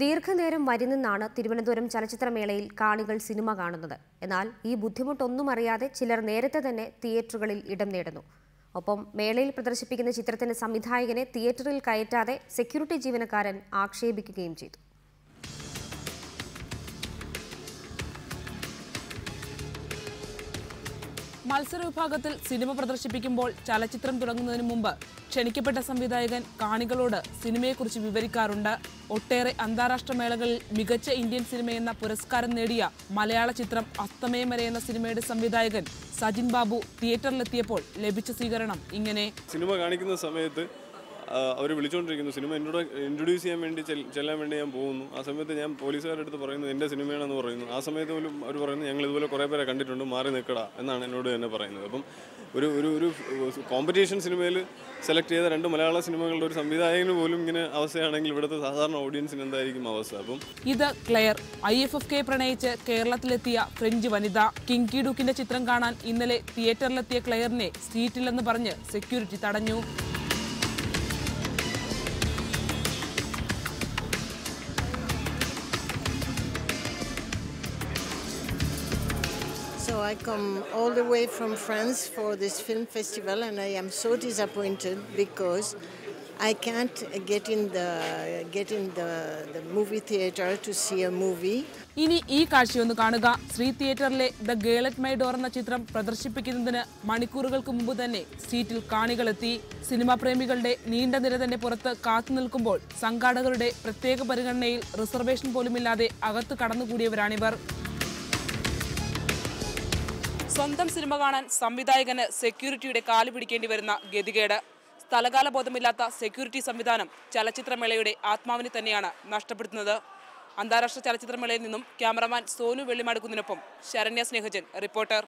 ദീർഘനേരം വരി നിന്നാണ് തിരുവനന്തപുരം ചലച്ചിത്രമേളയിൽ കാണികൾ സിനിമ കാണുന്നത്. എന്നാൽ ഈ ബുദ്ധിമുട്ടൊന്നും അറിയാതെ ചിലർ നേരത്തെ തന്നെ തിയേറ്ററുകളിൽ ഇടം നേടുന്നു. ഒപ്പം മേളയിൽ പ്രദർശിപ്പിക്കുന്ന ചിത്രത്തിന്റെ സംവിധായകനെ തിയേറ്ററിൽ കയറ്റാതെ സെക്യൂരിറ്റി ജീവനക്കാരൻ ആക്ഷേപിക്കുകയും ചെയ്തു. മത്സര വിഭാഗത്തിൽ സിനിമ പ്രദർശിപ്പിക്കുമ്പോൾ ചലച്ചിത്രം തുടങ്ങുന്നതിന് മുമ്പ് ക്ഷണിക്കപ്പെട്ട സംവിധായകൻ കാണികളോട് സിനിമയെക്കുറിച്ച് വിവരിക്കാറുണ്ട്. ഒട്ടേറെ അന്താരാഷ്ട്ര മേളകളിൽ മികച്ച ഇന്ത്യൻ സിനിമയെന്ന പുരസ്കാരം നേടിയ മലയാള ചിത്രം അസ്തമയം വരെ എന്ന സിനിമയുടെ സംവിധായകൻ സജിൻ ബാബു തിയേറ്ററിലെത്തിയപ്പോൾ ലഭിച്ച സ്വീകരണം ഇങ്ങനെ. സിനിമ കാണിക്കുന്ന സമയത്ത് അവർ വിളിച്ചുകൊണ്ടിരിക്കുന്നു സിനിമ എന്നോട് ഇൻട്രൊഡ്യൂസ് ചെയ്യാൻ വേണ്ടി ചെല്ലാൻ വേണ്ടി ഞാൻ പോകുന്നു. ആ സമയത്ത് ഞാൻ പോലീസുകാരുടെ അടുത്ത് പറയുന്നു എന്റെ സിനിമയാണെന്ന് പറയുന്നു. ആ സമയത്ത് പോലും അവർ പറയുന്നു ഞങ്ങൾ ഇതുപോലെ കുറേ പേരെ കണ്ടിട്ടുണ്ട് മാറി നിൽക്കടാ എന്നാണ് എന്നോട് തന്നെ പറയുന്നത്. അപ്പം ഒരു ഒരു ഒരു കോമ്പറ്റീഷൻ സിനിമയിൽ സെലക്ട് ചെയ്ത രണ്ട് മലയാള സിനിമകളുടെ ഒരു സംവിധായകന് പോലും ഇങ്ങനെ അവസ്ഥയാണെങ്കിൽ ഇവിടുത്തെ സാധാരണ ഓഡിയൻസിന് എന്തായിരിക്കും അവസ്ഥ? അപ്പം ഇത് Claire. I F F K പ്രണയിച്ച് കേരളത്തിലെത്തിയ ഫ്രഞ്ച് വനിത കിങ്കി ഡുക്കിന്റെ ചിത്രം കാണാൻ ഇന്നലെ തിയേറ്ററിലെത്തിയ ക്ലെയറിനെ സീറ്റില്ലെന്ന് പറഞ്ഞ് സെക്യൂരിറ്റി തടഞ്ഞു. So I come all the way from France for this film festival, and I am so disappointed because I can't get in the get in the, the movie theater to see a movie. ഇനി ഈ കാഴ്ചയൊന്ന് കാണുക. Sree തിയേറ്ററിലെ the girl at my door എന്ന ചിത്രം പ്രദർശിപ്പിക്കുന്നതിന് മണിക്കൂറുകൾക്ക് മുമ്പ് തന്നെ സീറ്റിൽ കാണികളെത്തി. Cinema പ്രേമികളുടെ നീണ്ട നിര തന്നെ പുറത്ത് കാത്തു നിൽക്കുമ്പോൾ സംഘാടകരുടെ പ്രത്യേക പരിഗണനയിൽ റിസർവേഷൻ പോലുമില്ലാതെ അകത്ത് കടന്നുകൂടിയവരാണിവർ. സ്വന്തം സിനിമ കാണാൻ സംവിധായകന് സെക്യൂരിറ്റിയുടെ കാൽ പിടിക്കേണ്ടി വരുന്ന ഗതികേട്. സ്ഥലകാല ബോധമില്ലാത്ത സെക്യൂരിറ്റി സംവിധാനം ചലച്ചിത്രമേളയുടെ ആത്മാവിനെ തന്നെയാണ് നഷ്ടപ്പെടുത്തുന്നത്. അന്താരാഷ്ട്ര ചലച്ചിത്രമേളയിൽ നിന്നും ക്യാമറമാൻ സോനു വെള്ളിമാടുക്കുന്നതിനൊപ്പം ശരണ്യ സ്നേഹജൻ റിപ്പോർട്ടർ.